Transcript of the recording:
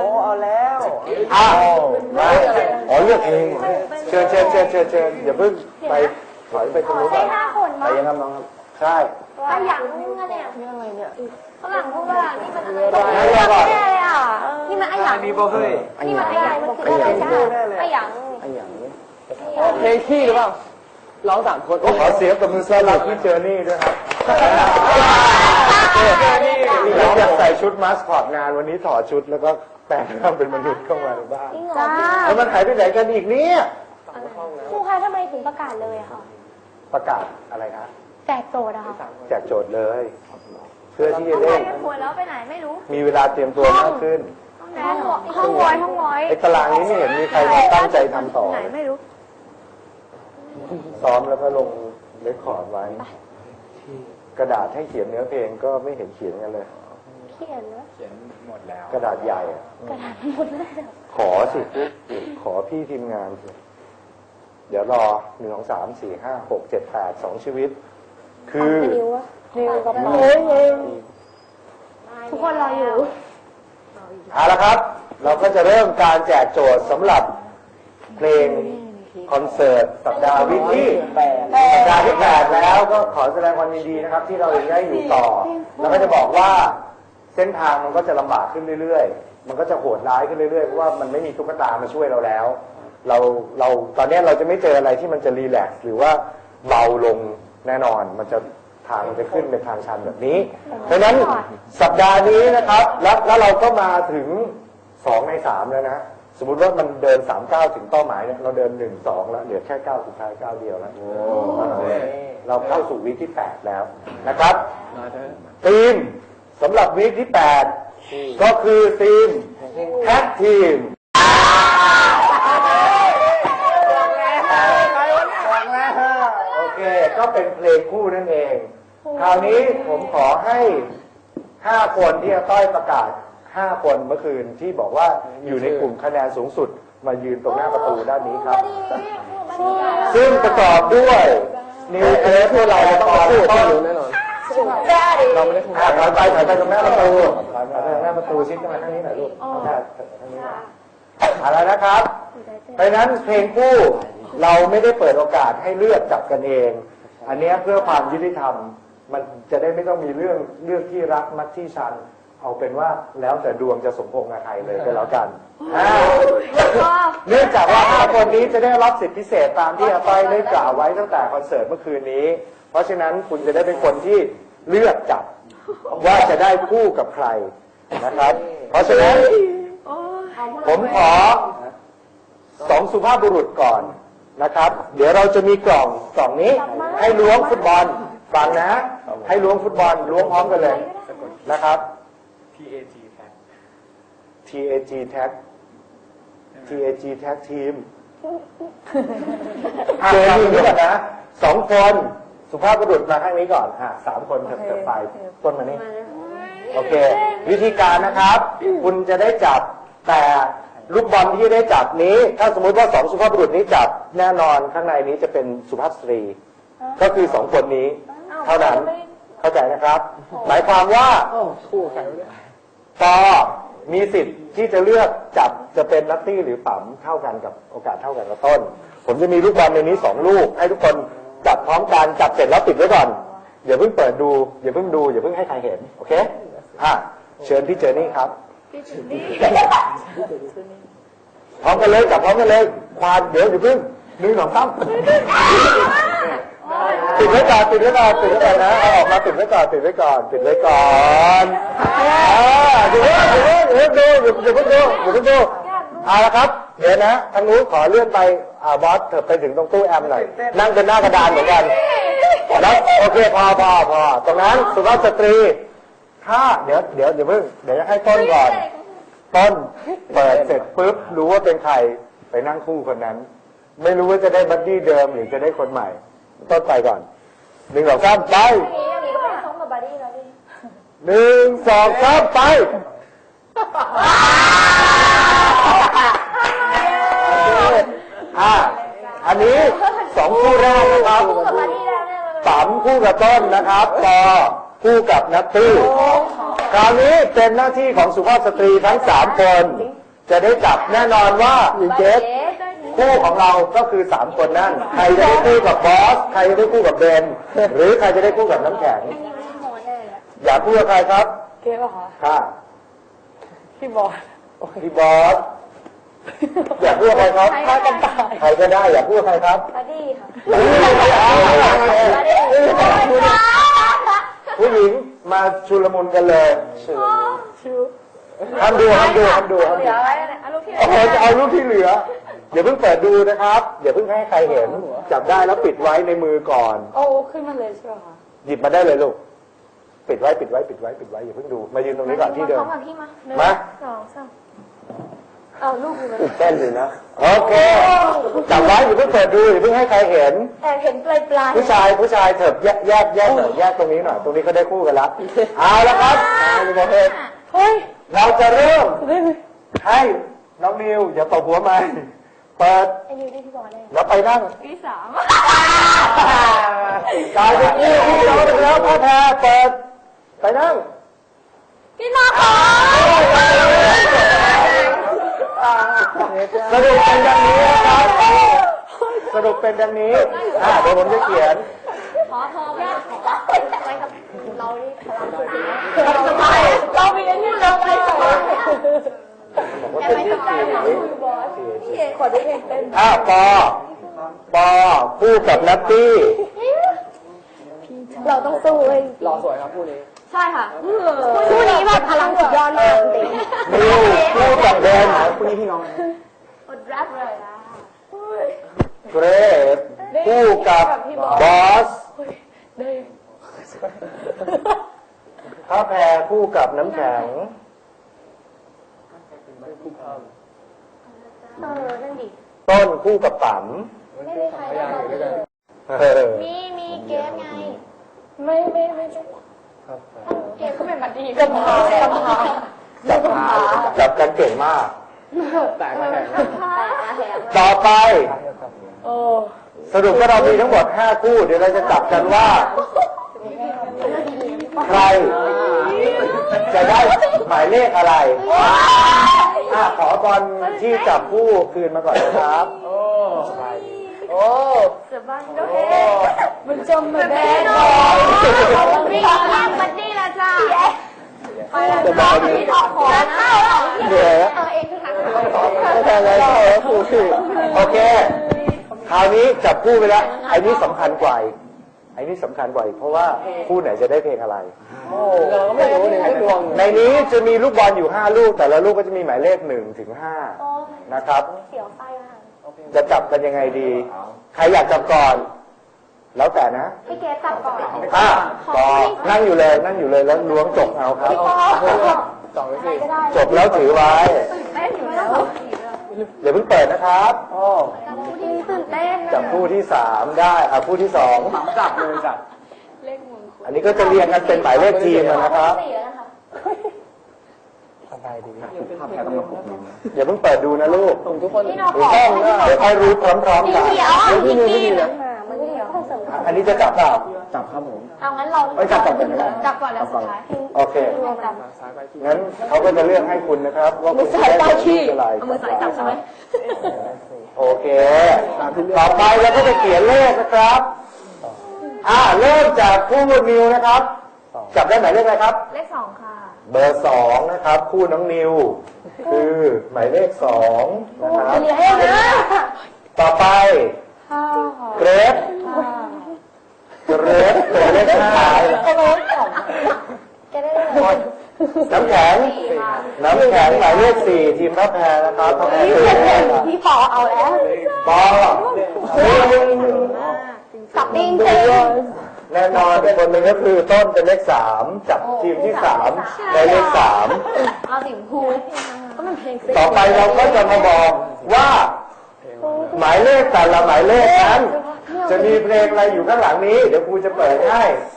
โอ้เอาแล้วอ้าวมาอ๋อเลือกเองเหรอเชิญเชิญเชิญเชิญเชิญอย่าเพิ่งไปถอยไปตรงนู้นก่อนห้าคนไปยังครับน้องครับใช่ขยันอะเนี่ยยังไงเนี่ยฝรั่งพูดว่านี่มันอะไรได้ได้ก่อนแน่เลยอะนี่มันอะหยังมีบ่เฮ้ยนี่มันอะหยังมันคืออะไรจ้าอะหยังไอ้อย่างนี้เพลงขี้หรือเปล่าร้องสามคนก็ขอเสียงกับมือต้อนรับพี่เจอนี่ด้วยครับเราอยากใส่ชุดมาสคอตงานวันนี้ถอดชุดแล้วก็ แต่งร่างเป็นมนุษย์เข้ามาในบ้านจริงเหรอแล้วมันหายไปไหนกันอีกเนี่ยครูคะทำไมถึงประกาศเลยอะคะประกาศอะไรนะแจกโจทย์อะค่ะแจกโจทย์เลย เพื่อที่จะได้หัวแล้วไปไหนไม่รู้มีเวลาเตรียมตัวมากขึ้น ห้องห้องวอยห้องวอยไอ้ตารางนี้ไม่เห็นมีใครตั้งใจทำต่อไหนไม่รู้ซ้อมแล้วก็ลงเรคคอร์ดไว้ กระดาษให้เขียนเนื้อเพลงก็ไม่เห็นเขียนกันเลย เขียนแล้วเขียนหมดแล้ว กระดาษใหญ่อะกระดาษหมดเลยขอสิ ขอพี่ทีมงานสิเดี๋ยวรอหนึ่งสองสามสี่ห้าหกเจ็ดแปดสองชีวิต คือ นิวอะนิวกับเฮ้ยเฮ้ยทุกคนรออยู่เอาละครับ เราก็จะเริ่มการแจกโจทย์สำหรับเพลงคอนเสิร์ตสัปดาห์วิกที่สัปดาห์ที่แปดแล้วก็ขอแสดงความยินดีนะครับ ที่เรายังได้อยู่ต่อ แล้วก็จะบอกว่า เส้นทางมันก็จะลำบากขึ้นเรื่อยๆ มันก็จะโหดร้ายขึ้นเรื่อยๆ เพราะว่ามันไม่มีตุ๊กตามาช่วยเราแล้ว เราเราตอนนี้เราจะไม่เจออะไรที่มันจะรีแลกซ์หรือว่าเบาลงแน่นอน มันจะทางมันจะขึ้นเป็นทางชันแบบนี้ เพราะฉะนั้นสัปดาห์นี้นะครับ แล้วแล้วเราก็มาถึงสองในสามแล้วนะ สมมติว่ามันเดินสามเก้าถึงเป้าหมายเนี่ยเราเดินหนึ่งสองแล้วเหลือแค่เก้าสุดท้ายเก้าเดียวแล้ว เราเข้าสู่วีคที่แปดแล้วนะครับมาเถอะทีม สำหรับวีคที่แปดก็คือทีมแท็กทีมโอเค ก็เป็นเพลงคู่นั่นเอง คราวนี้ผมขอให้ห้าคนที่อาต้อยประกาศห้าคนเมื่อคืนที่บอกว่าอยู่ในกลุ่มคะแนนสูงสุดมายืนตรงหน้าประตูด้านนี้ครับ ซึ่งประกอบด้วยนิวเคสพวกเราจะต้องพูด ต้ต้อองงรู้แน่นอนเราไม่ได้คุยถอยไปถอยไปตรงหน้าประตูถอยไปตรงหน้าประตูชิดเข้ามาข้างนี้หน่อยลูกเอาหน้าทางนี้หน่อยเอาละนะครับ เพราะฉะนั้นเพลงคู่เราไม่ได้เปิดโอกาสให้เลือกจับกันเอง อันเนี้ยเพื่อความยุติธรรม มันจะได้ไม่ต้องมีเรื่องเลือกที่รักมักที่ชันเอาเป็นว่าแล้วแต่ดวงจะสมพงษ์กับใครเลยก็แล้วกันอ่าเนื่องจากว่าห้าคนนี้จะได้รับสิทธิพิเศษตามที่อาต้อยได้กล่าวไว้ตั้งแต่คอนเสิร์ตเมื่อคืนนี้เพ ราะฉะนั้นคุณจะได้เป็นคนที่เลือกจับว่าจะได้คู่กับใครนะครับ เพราะฉะนั้นผมขอสองสุภาพบุรุษก่อนนะครับ เดี๋ยวเราจะมีกล่องกล่องนี้ ให้ล้วงฟุตบอลฟังนะ ให้ล้วงฟุตบอลล้วงพร้อมกันเลยนะครับ TAG แท็ก TAG Tag TAG Tag Team เจอทีมนี้ก่อนนะสองคน สุภาพบุรุษมาข้างนี้ก่อนอะสามคนเถิดเถิดไปต้นมานี่โอเค วิธีการนะครับ คุณจะได้จับแต่ลูกบอลที่ได้จับนี้ ถ้าสมมุติว่าสองสุภาพบุรุษนี้จับแน่นอนข้างในนี้จะเป็นสุภาพสตรี ก็คือสองคนนี้ เท่านั้นเข้าใจนะครับ หมายความว่าโอ้คู่ใครวะเนี่ยปอมีสิทธิ์ที่จะเลือกจับจะเป็นนัตตี้หรือปั๊มเท่ากันกับโอกาสเท่ากันกับต้น ผมจะมีลูกบอลในนี้สองลูก ให้ทุกคน จับพร้อมกันจับเสร็จแล้วปิดไว้ก่อนอย่าเพิ่งเปิดดูอย่าเพิ่งดูอย่าเพิ่งให้ใครเห็นโอเคอะเชิญพี่เจอนี่ครับพร้อมกันเลยจับพร้อมกันเลยควานเดี๋ยวอย่าเพิ่งหนึ่งสองสามปิดไว้ก่อนปิดไว้ก่อนปิดไว้ก่อนนะเอาออกมาปิดไว้ก่อนปิดไว้ก่อนปิดไว้ก่อนอ่าเดี๋ยวเพิ่งเดี๋ยวเพิ่งเดี๋ยวเพิ่งดูเดี๋ยวเพิ่งดูเดี๋ยวเพิ่งดูเอาละครับ เดี๋ยวนะทางนู้นขอเลื่อนไป อ่าบอสเถิดไปถึงตรงตู้แอมหน่อย นั่งเป็นหน้ากระดานเหมือนกันแล้วโอเคพอพอพอตรงนั้นสุภาพสตรี ถ้าเดี๋ยวเดี๋ยวเดี๋ยวเพิ่งเดี๋ยวให้ต้นก่อน ต้นเปิดเสร็จปุ๊บรู้ว่าเป็นใครไปนั่งคู่คนนั้น ไม่รู้ว่าจะได้บัดดี้เดิมหรือจะได้คนใหม่ ต้นไปก่อนหนึ่งสองสามไปนี้อย่างนี้ก็เป็นซ้อมกับบาร์ดี้แล้วดิหนึ่งสองสามไป อะอันนี้สองคู่แรกนะครับกับบาร์ดี้แล้วเนี่ยสามคู่กับต้นนะครับปอคู่กับนัตตี้โอ้คราวนี้เป็นหน้าที่ของสุภาพสตรีทั้งสามคน จะได้จับแน่นอนว่าเจสคู่ของเราก็คือสามคนนั่น ใครจะได้คู่กับบอส ใครจะได้คู่กับเบน หรือใครจะได้คู่กับน้ำแข็ง อยากคู่กับใครครับ เก๊ป่ะคะค่ะพี่บอลพี่บอส อยากคู่กับใครครับฆ่ากันตายใครก็ได้อยากคู่กับใครครับบัดดี้ค่ะผู้หญิงมาชุลมุนกันเลยชิวทำดูทำดูทำดูทำเหลืดูอไว้นะเอาลูกที่โอ้โหจะเอารูปที่เหลืออย่าเพิ่งเปิดดูนะครับอย่าเพิ่งให้ใครเห็น จับได้แล้วปิดไว้ในมือก่อนโอ้ขึ้นมาเลยใช่ไหมคะหยิบมาได้เลยลูกปิดไว้ปิดไว้ปิดไว้ปิดไว้อย่าเพิ่งดูมายืนตรงนี้ก่อนที่เดิมมาพี่มาหนึ่งมาสองสาม เอาลูกอยู่เลยเต้นเลยนะ โอเคจับไว้อย่าเพิ่งเปิดดูอย่าเพิ่งให้ใครเห็น แอบเห็นปลายปลายผู้ชายผู้ชายเถิบแยกแยกแยกหน่อยแยกตรงนี้หน่อย ตรงนี้ก็ได้คู่กันแล้วเอาละครับโอเคเฮ้ยเราจะเริ่มให้น้องนิวอย่าตบหัวมันเปิดไอ้นิวได้พี่บอลได้แล้วไปนั่งที่สามกลายเป็นคู่ที่เราไปแล้วพ่อแพรเปิดไปนั่งพี่น้องขอ สรุปเป็นดังนี้นะครับ สรุปเป็นดังนี้ อ่าเดี๋ยวผมจะเขียน ขอทองแม่ขอไปกับเรานี่พลังสุดเราสบายเรามีอันนี้เราไปสบายบอกว่าเป็นที่สี่พี่เอขอดูเพลงเต้นอ่าปอปอคู่กับนัตตี้เราต้องสู้เลยรอสวยครับคู่นี้ ใช่ค่ะคู่นี้แบบพลังสุดยอดมากจริงนิวคู่กับเบนคู่นี้พี่น้อง อดรักเลยนะเกรฟคู่กับบอสพระแพรคู่กับน้ำแข็งเออนั่นดิต้นคู่กับป๋มไม่มีใครได้เราเลยเออมีมีเกมไง ไม่ไม่ไม่ใช่เกมก็เป็นบัดดี้กับพากับพาจับจับกันเก่งมาก แตกมาแข่งพาแหงต่อไปโอ้สรุปว่าเรามีทั้งหมด5คู่ เดี๋ยวเราจะจับกันว่า ใคร จะได้หมายเลขอะไรอะขอบอลที่จับคู่คืนมาก่อนนะครับ โอ้สบายดีโอ้สบายโอเคมันจมมาแดงเลยวิ่งข้ามบัดดี้ละจ้า ไปแล้วจ้าออกของนะเข้าแล้วเดี๋ยวเออเองคือทางไม่เป็นไรคู่ที่โอเค คราวนี้จับคู่ไปแล้วไอ้นี้สำคัญกว่าอีกไอ้นี้สำคัญกว่าอีกเพราะว่าคู่ไหนจะได้เพลงอะไรเราก็ไม่รู้เลยนะดวงในนี้จะมีลูกบอลอยู่5ลูก แต่ละลูกก็จะมีหมายเลข1ถึง5นะครับ เสียวไส้มากจะจับกันยังไงดี ใครอยากจับก่อน แล้วแต่นะให้เกจับก่อนอะปอนั่งอยู่เลยนั่งอยู่เลยแล้วล้วงจบเอาครับ สองหรือสี่ก็ได้จบแล้วถือไว้เต้นอยู่แล้วเดี๋ยวเพิ่งเปิดนะครับโอ้ผู้ที่ตื่นเต้นจับคู่ที่สามได้อะคู่ที่สองจับเลยจับอันนี้ก็จะเรียงกันเป็นหมายเลขทีมนะครับ สี่แล้วนะคะ ส บายดีภาพแพ้ต้องมาปลุกนิวอย่าเพิ่งเปิดดูนะลูกส่งทุกคนพี่น้องเดี๋ขยวอค่อยเดี๋ยวค่อยรู้พร้อมๆกันเดี๋ยวพี่กี้มันมันเดี๋ยวอันนี้จะจับเปล่าจับครับผมเอางั้นเราเอ้ยจับก่อนก็ได้จับก่อนแล้วสุดท้ายโอเคจับซ้ายไปที่งั้นเขาก็จะเลือกให้คุณนะครับว่าคุณจะได้เพลงอะไรเอามือสายจับใช่ไหมโอเคต่อไปเราก็จะเขียนเลขนะครับอ่าเริ่มจากคู่นิวนะครับ จับได้หมายเลขอะไรครับ เลขสองค่ะ เบอร์สองนะครับ คู่น้องนิว คือหมายเลขสองนะครับเหลือให้นะต่อไปห้าเกรฟเกรฟเป็นเลขห้าก็เลขสองแกได้เลยน้ำแข็ง น้ำแข็งหมายเลขสี่ทีมพระแพรนะครับพระแพรคือเลขห้าพี่ปอเอาแล้วปอสับจริงจริง แน่นอนเป็นคนหนึ่งก็คือต้นเป็นเลขสามจับทีมที่สามได้เลขสามเอาสิงพูก็มันเพลงต่อไปเราก็จะมาบอกว่า หมายเลขแต่ละหมายเลขนั้น จะมีเพลงอะไรอยู่ข้างหลังนี้ เดี๋ยวครูจะเปิดให้